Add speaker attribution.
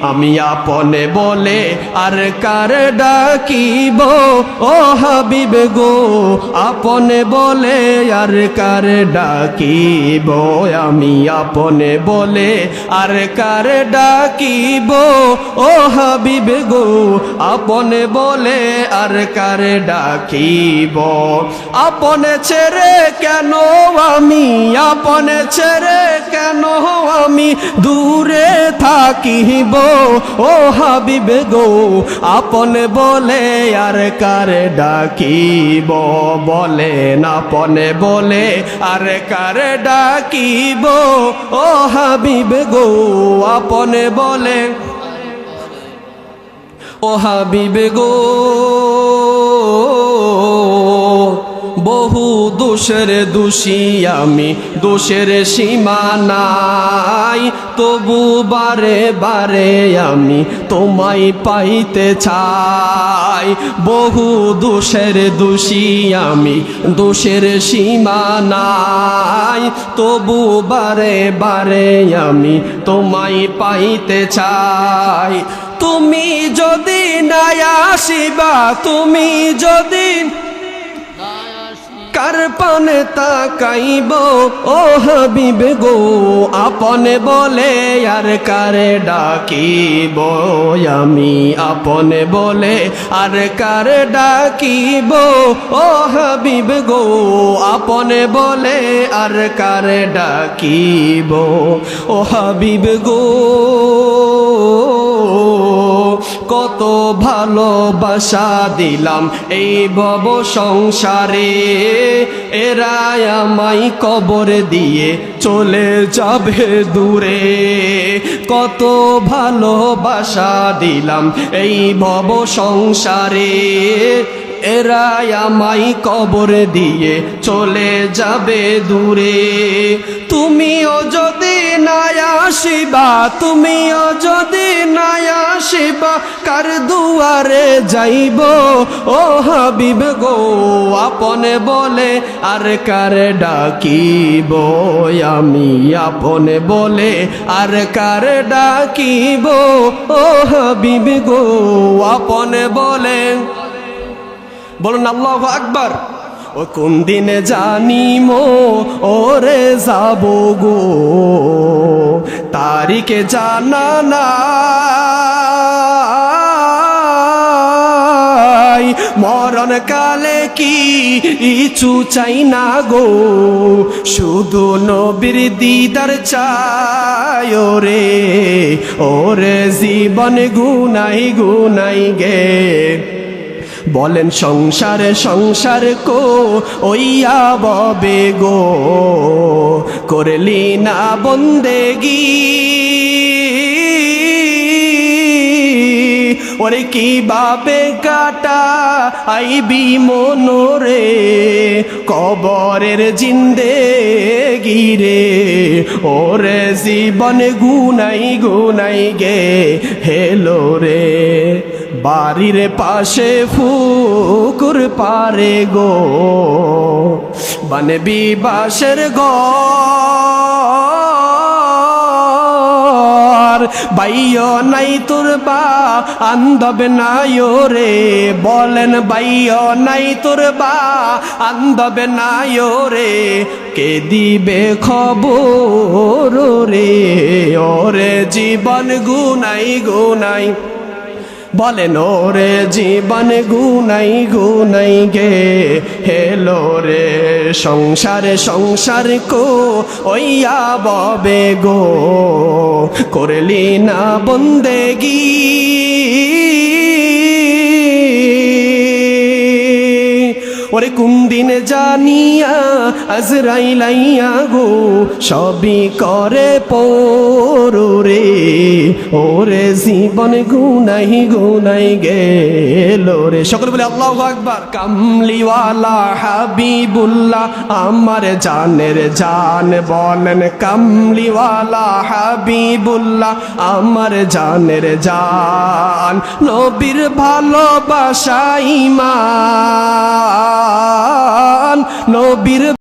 Speaker 1: আমি আপনে বলে আর কার ডাকিব? ও হাবিব গো, আপনে বলে আর কার ডাকিব? আমি আপনে বলে আর কার ডাকিব? ও হাবিব গো, আপনে বলে আর কার ডাকিব? আপনে ছেড়ে কেন আমি? আপনে ছেড়ে কেন আমি? দূরে থাকিব। ও হাবিব গো, আপন বলে আর কার ডাকিব? বলে আপনে বলে আর কার ডাকিব? ও হাবিব গো, আপনে বলে। ও হাবিব গো। বহু দোষের দোষী আমি, দোষের সীমা নাই। তবু বারে বারে আমি তোমায় পাইতে চাই। বহু দোষের দোষী আমি, দোষের সীমা নাই। তবু বারে বারে আমি তোমায় পাইতে চাই। তুমি যদি নাই আসিবা, তুমি যদি কার পানে তাকাইব? ও হাবিব গো, আপনে বলে আর কারে ডাকিব? আমি আপনে বলে আর কারে ডাকিব? ও হাবিব গো, আপনে বলে আর কারে ডাকিব? ও হাবিব গো কত ভালোবাসা দিলাম এই ভব সংসারে। এরা আমাই কবর দিয়ে চলে যাবে দূরে। কত ভালোবাসা দিলাম এই ভব সংসারে। এরা আমাই কবর দিয়ে চলে যাবে দূরে। তুমিও আসিবা, তুমিও যদি নাই আসিবা, কার দুয়ারে যাইব? ও হাবিব গো, আপনে বলে আর কার ডাকিব? আমি আপনে বলে আর কার ডাকিব? ও হাবিব গো, আপনে বলে। বলুন, আল্লাহ আকবার। ও কোন দিনে জানিমো? ওরে যাব গো। তারিখে জানা নাই। মরণ কালে কি ইচু চাই না গো? শুধু নবীর দিদার চায় রে ওরে জীবন গুনাই গুনাই গে। বলেন, সংসারে, সংসার কো, ওইয়া ববে গো। করলি না বন্দেগি। ওরে কি বাবে কাটা আইবি মনোরে, কবরের জিন্দে গিরে ওরে জীবন গুনাই গুনাই গে, হেলো রে। বাড়ির পাশে ফুকুর পারে গো। বানবি বাসের ঘর। বাইয় নাই তোর বা আন্দব নাই রে বলেন বাইয় নাই তোর বা আন্দব নাই রে কে দিবে খবর রে ওরে জীবন গুনাই গুনাই। বলেন রে জীবন গুনাই গুনাই গে। হেলো রে সংসার সংসার কো ওইয়া ববে গো। করলি না বন্দেগি। ওরে কোন দিন জানিয়া আজরাইলাইয়া গো, সবই করে পরে ওরে জীবন গুনাই গুনাই গেল রে। সকলে বলে, আল্লাহ আকবার। কামলিওয়ালা হাবিবুল্লাহ, আমার জানের জান বলেন। কামলিওয়ালা হাবিবুল্লাহ, আমার জানের জান। নবীর ভালোবাসা ইমান। নবীর